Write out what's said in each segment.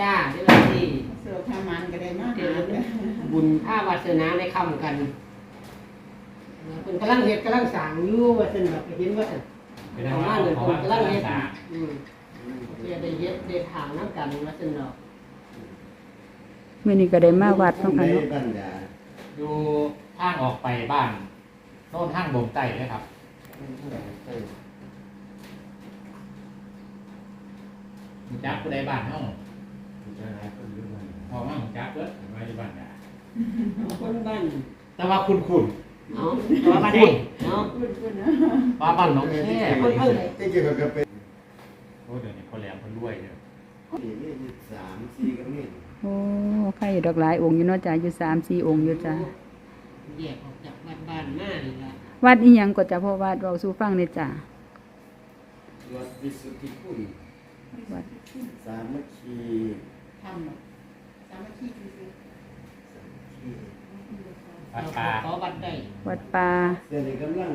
จ้าที่ว่าที่เสือพามันก็ได้มาหาเด้อบุญท่าวาสนาในคำกันเป็นกำลังเฮ็ดกำลังสร้างอยู่ว่าซั่นแบบเห็นว่าซั่นเป็นเอาว่ามาเลยขอเพิ่นว่ากำลังรัเฮ็กดษาอืมเพื่อได้เฮ็ดได้ทางนำกันว่าซั่นดอกมื้อนี้ก็ได้มาวัดเนาะค่ะเนาะบ้านยาอยู่ทางออกไปบ้านโน่นทางบ่มไต่นะครับหมู่จักผู้ใดบ้านเฮา พอมาหมู่จักเบิดมาอยู่บ้านยาคนบ้านแต่ว่าคุณคุณเนาะแต่ว่าบ้านใดเนาะพูดพูดนะว่าบ้านหนองแค่คนเพิ่นที่เกี่ยวกับเป็นโอ้เดี๋ยวนี้เขาแหลมเขารวยเลยนี่นี่สามสี่ก็มีโอ้ใครดอกหลายองค์อยู่เนาะจ้ะอยู่3 4องค์อยู่จ้ะแยกออกจากบ้านบ้านมานี่ล่ะวัดอีหยังก็จะเพราะวัดเว้าสู่ฟังเด้อจ้ะวัดวิสุทธิคุณวัดสามัคคี ทำอะสามัคคีคือสามัคคีวัดป่าขอวัดได้วัดป่าเดี๋ยวนี้กำลัง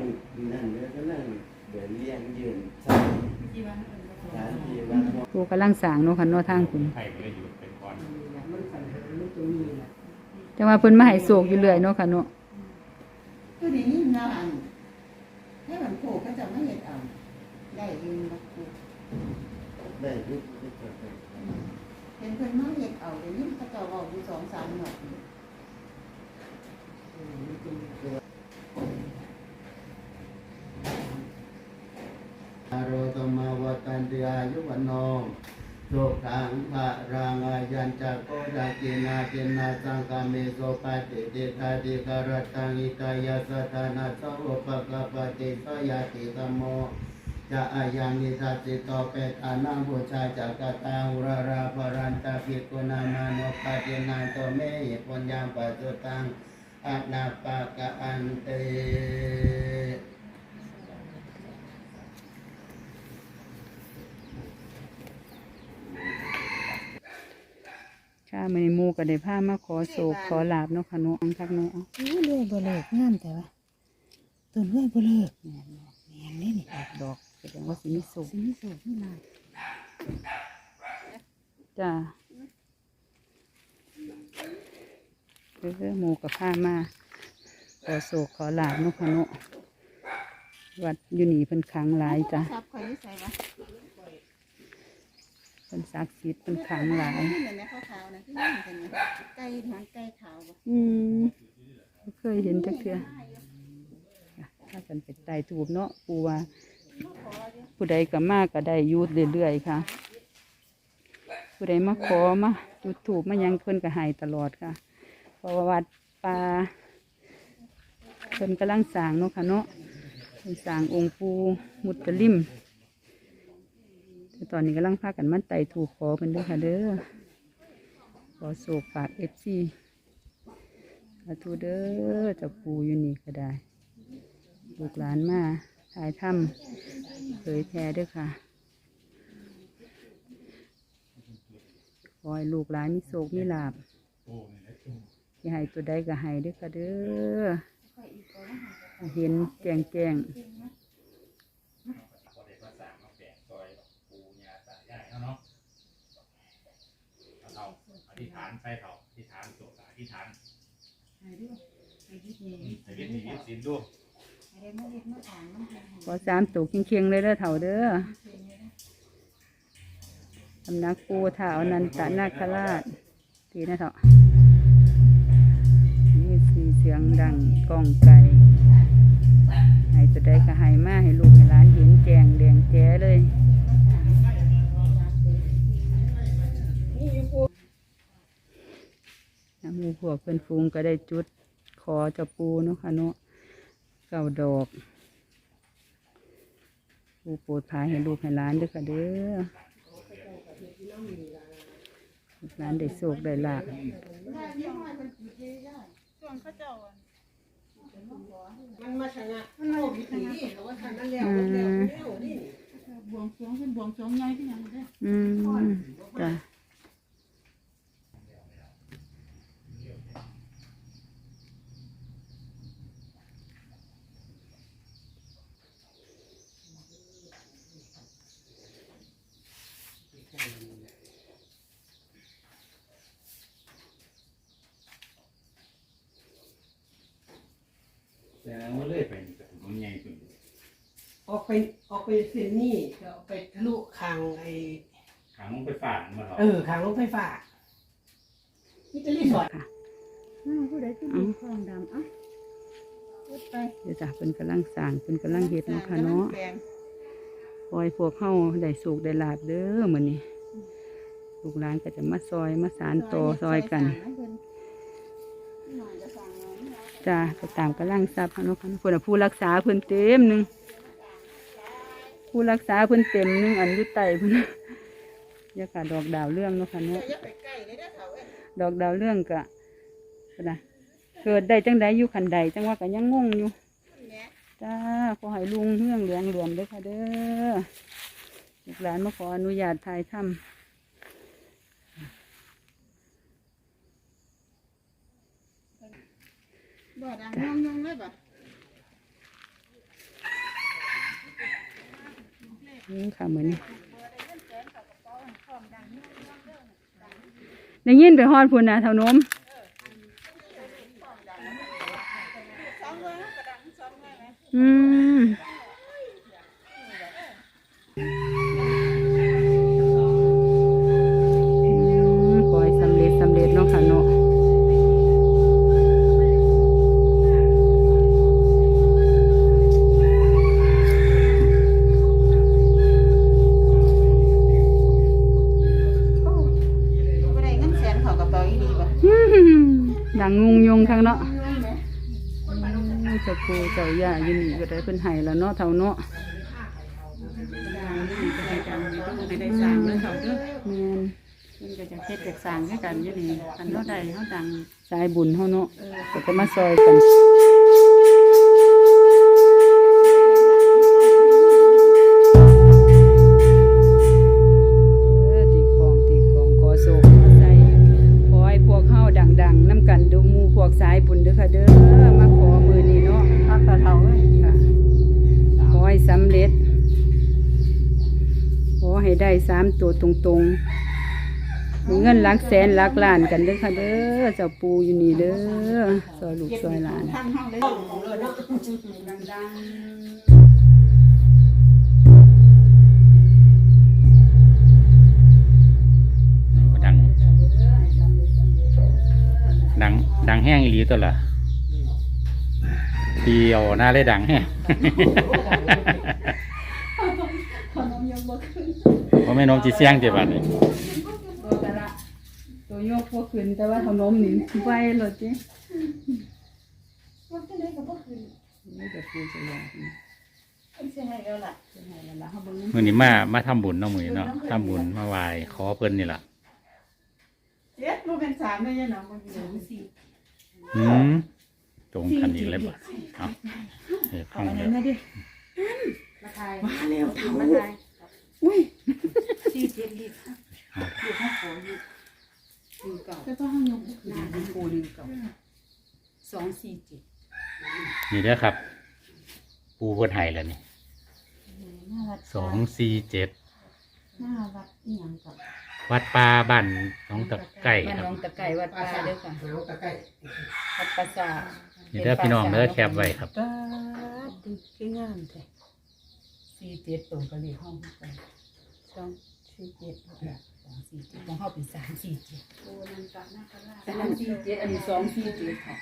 นั่นเดี๋ยวกำลังเดินเลี้ยงยืนสร้างที่ว่าเออสถานที่วัดผู้กำลังสร้างเนาะค่ะเนาะทางคุณไผ่ก็เลยอยู่เป็นก้อนนี่ล่ะมันปัญหามันตรงนี้ล่ะแต่ว่าเพิ่นมาให้โศกอยู่เรื่อยเนาะค่ะเนาะคือได้ยินนะอันให้มันโผล่ก็จะไม่เห็นเอาได้ยินบ่ครูได้ทุกทุกประ เห็นเพิ่นมาเฮ็ดเอาได้ยินเขาเจ้าเว้าอยู่สองสามหน่อยอืมมันตรงนี้อารตมาวตันติอายุวันโนโลกังภะรังอายัญจักโกดากินาเจนาสังกามิโสปะติติตาติการตังอิตายาสตานาสโอปะกะปะติสยติกมโม จะอายังนิทัสสิโตเปตานังบูชาจักตาหุราราภรันตาภิกขุนามานุปะตินันโตเมหิปุญญังปัจจุตังอนาปะกะอันเตค่ะมื้อนี้หมู่ก็ได้พามาขอโศกขอลาบเนาะค่ะเนาะอังคักเนาะเอาโอ้เลื่อยบ่เลิกงามแต่ว่าต้นเลื่อยบ่เลิกแม่นบ่แม่นเด้นี่ออกดอก แสดงว่าสิมีโศกสิมีโศกมีลาภจ้าเรื่อหมู่กับพามาขอโศกขอลาบเนาะค่ะเนาะวัดอยู่นี่เพิ่นขังหลายจ้ะทรัพย์ข่อยนิสัยวะเพิ่นศักดิ์สิทธิ์เพิ่นขังหลายนี่แม่ขาวๆนะคือยังกันนะไก่หางไก่ขาวบ่อืมบ่เคยเห็นจักเทื่อค่ะถ้ากันไปไต่ถูบเนาะปูว่า ผู้ใดก็มาก็ได้ยุดเรื่อยๆค่ะ ผู้ใดมาขอมาจุดถูบมายังเพิ่นก็ให้ตลอดค่ะเพราะว่าวัดป่าเพิ่นกำลังสร้างเนาะค่ะเนาะเพิ่นสร้างองค์ปูมุตลิมแต่ตอนนี้กำลังพากันมาไต่ถูกขอเพิ่นเด้อค่ะเด้อขอโศกฝากเอฟซีสาธุเด้อเจ้าปูอยู่นี่ก็ได้ลูกหลานมา ถ่ายถ้ำเผยแพร่ด้วยค่ะขอให้ลูกหลานมีโศกมีลาบอย่าให้ตัวใดก็ให้เด้วยค่ะเด้อให้เห็นแจงแจงพอได้ภาษามาแบ่งซอยปูญาตายายเขาเนาะเอาเขาอธิษฐานไปเขาอธิษฐานโสดอธิษฐานให้ด้วยให้ยึดนี่อืมให้ยึดนี่ยึดสินดูให้ ขอสามตัวเคียงๆเลยเด้อเถ่าเด้อสำนักปูถ่าอนันตนาคราชทีนะเถานี่สีเสียงดังก้องไกลให้ตัวใดก็ให้มาให้ลูกให้หลานเห็นแจงแดงแจ้เลยน้ำมูพวกเพื่อนฟูงก็ได้จุด ขอจะปูเนาะค่ะเนาะ เก้าดอกปูโปรดพายให้ลูกให้หลานเด้วยค่ะเด้อลูกหลานได้โศกได้ลาบมันมาชะงักมันโควิดนี่แต่ว่าทันนั้นแล้วแล้วแล้วนี่บวงสรวงเป็นบวงสรวงใหญ่ที่ยังเด้ออืมจ้ะ เส้นนี้ก็เอาไปทะลุคางไอ้ขังลงไปฝาดมาหรอเออคางรถไฟฟ้านี่จะรีสอร์ทอ้าวผู้ใดที่มีคลองดำเอะพูดไปเดี๋ยวจ้ะเพิ่นกำลังสร้างเพิ่นกำลังเฮ็ดเนาะค่ะเนาะแปลงปล่อยพวกเฮาได้สุขได้ลาบเด้อมื้อนี้ลูกหลานก็จะมาซอยมาสานต่อซอยกันหน่อยจะสั่งเงินจ้าก็ตามกำลังทรัพย์เนาะค่ะเพิ่นน่ะผู้รักษาเพิ่นเต็มหนึง ผู้รักษาเพิ่นเต็มหนึงอันอยู่ใต้เพิ่นอย่าค่ะดอกดาวเรื่องเนาะค่ะเนาะอย่าไปใกล้เลยนะเขาเอ้ยดอกดาวเรื่องก็พุ่นนะเกิดได้จังใดอยู่ขันใดจังว่าก็ยังงงอยู่แม่จ้าขอให้ลุงเรื่องเหลืองเหลือมเด้อค่ะเด้อลูกหลานมาขออนุญาตถ่ายทำบ่ดังยองยองเลยป่ นี่ค่ะเหมือนนี้ได้ยินไปฮอดพุ่นนะเท่านมอืม ดังงงยงข้างเนาะยองไหมอืมเจ้าปูเจ้าย่าอยินดีก็ได้เพิ่นให้แล้วเนาะเท่าเนาะไม่ได้สร้างเรื่องเขาเด้อแม่นมันก็จะเฮ็ดจากสร้างด้วยกันอยู่นี่อันเท่าใดเท่าดังสายบุญเฮาเนาะก็จะมาซอยกัน ให้ได้สามตัวตรงๆมีเงินหลักแสนหลักล้านกันเด้อค่ะเด้อเจ้าปูอยู่นี่เด้อซอยลูกซอยหลานทางห้องเลยของเลยเนาะดังดัง ดัง ดังแห้งอีหลีตัวละเดียวหน้าเลยดังแห้งขนมยัง บ่ขึ้นเพราะแม่นมจีเสียงเจ็บบัดนี่แต่ละตัวยกพวกขึ้นแต่ว่าขนมนี่ไวเลยจิว่าจะได้ก็บ่ขึ้นนี่จะปูจะอยากนี่เพิ่นสิให้แล้วล่ะจะให้แล้วล่ะเฮาเบิ่งมื้อนี้มามาทำบุญเนาะมื้อนี้เนาะทำบุญมาไหว้ขอเพิ่นนี่ล่ะเจ็ดบ่เป็นสามเลยยะเนาะบ่มีสี่หืมตรงกันอีกแล้วบ่เอาเฮ้ยฟังอะไรเด้อนะดิมาทายมาแล้วเท่ามาทาย อุ้ยสี่เจ็ดลิตรอยู่ข้างขออยู่หนึ่งเก่าจะต้องห้องยงหน้าเป็นปูหนึ่งเก่าสองสี่เจ็ดนี่เด้อครับ ปูเพิ่นให้แล้วนี่หน้าวัดสองสี่เจ็ดหน้าวัดอีหยังกับวัดป่าบ้านหน้องตะไก่บ้านครับน้องตะไก่วัดป่าเด้อค่ะหาวตะไคร้วัดปราสาทนี่เด้อพี่น้องเด้อแคบไว้ครับ ป้าดดูคืองามแท้ สี่เจ็ดตรงกับเลขห้องไปสองสี่เจ็ดสองสี่เจ็ดของเฮาเป็นสามสี่เจ็ดปูนันกับหน้าคราชสามสี่เจ็ดอันนี้สองสี่เจ็ดค่ะ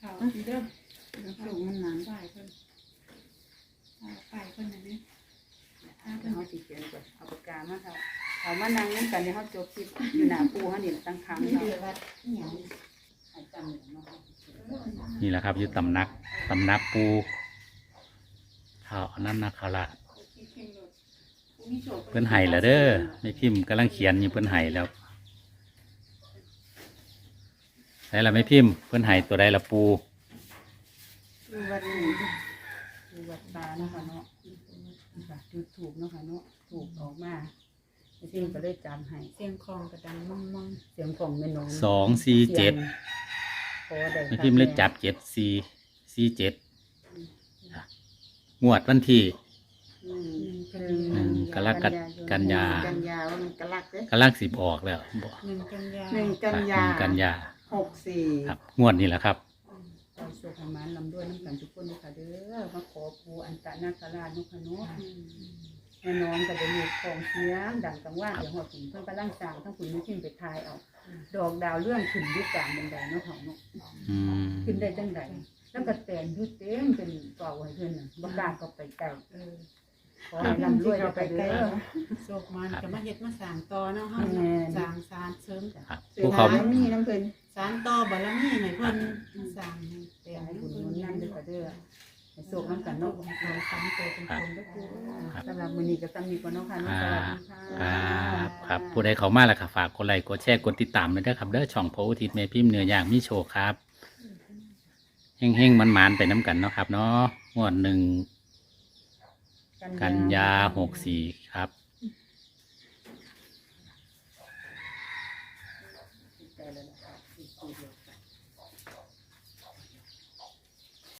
เขาดีเด้อสูงมันหนานฝ่ายเพิ่นฝ่ายเพิ่นอันนี้ถ้าเป็นเฮาสิเขียนก่อนเอาปากกามาค่ะเอามานั่งนั่งกันเดี๋ยวเฮาจบคลิปอยู่หน้าปูเฮานี่ล่ะตั้งครั้งนี่เนา นี่แหละครับอยู่ตำนักตำนักปูข้าวน้ำนาคาราชเพิ่นไห้แล้วเด้อไม่พิมพ์กำลังเขียนอยู่เพิ่นไห้แล้วใช่ละไม่พิมพ์เพิ่นไห้ตัวใดละปูดูวัดนี้ดูวัดป่าเนาะค่ะเนาะนี่ค่ะดูถูกเนาะค่ะเนาะถูกออกมาไอ้ที่มันก็เลยจำให้เสียงคลองกระดังมั่งมั่งเสียงของแม่นงสองสี่เจ็ด ขอได้ไม่พิมพ์เลยจับเจ็ดสี่สี่เจ็ดงวดวันที่ อืมหนึ่งกรกฎกันยา กันยาว่ามันกะลักเด้กำลังสิบออกแล้วบอกหนึ่งกันยาหนึ่งกันหยานึ่งกันยาหกสี่ครับ งวดนี่แหละครับขอโชคให้หมานลำด้วยน้ำกันทุกคนนะคะเด้อมาขอปูอันตะนาคราชนุคะเนาะแน่นอนก็จะมีของเสียงดังกังว่าเดี๋ยวหัวขุนเพิ่นกำลังสร้างทั้งขุนไม่ขึ้นไปทายเอา ดอกดาวเรื่องขึ้นอยุกลางบันไดเนาะเขาเนาะอืมขึ้นได้จังไดแล้วก็แต่งอยุเต็มเป็นเป่าให้เพิ่นน่ะบ่กล้าก็ไปไกลขอให้ร่ำรวยไปเด้อ โศกมันก็มาเฮ็ดมาสร้างต่อเนาะเฮาแม่น สร้างสารเสริมครับเสือผู้เขาน้ำมีน้ำเพิ่นสารต่อบารมีให้เพิ่นมาสร้างให้แต่อยากให้ให้บุบุญญนุนุนนนำนำเด้เด้ออค่ะเด้อ ให้โชคนํกันเนาะเราสามตัวเป็นคนเด้อครูสำหรับมื้อนี้ก็ซ้ำนี้ก่อนเนาะค่ะเนาะสวัสดีค่ะครับครับผู้ใดเขามาแล้วก็ฝากกดไลค์กดแชร์กดติดตามด้วยนะครับเด้อช่องโพธิ์อุทิศเมพิมพ์เนื้อย่างมีโชว์ครับเฮงๆมันมานๆไปน้ำกันเนาะครับ เนาะงวดหนึ่งกันยาหกสี่ครับใจแล้วนะครับ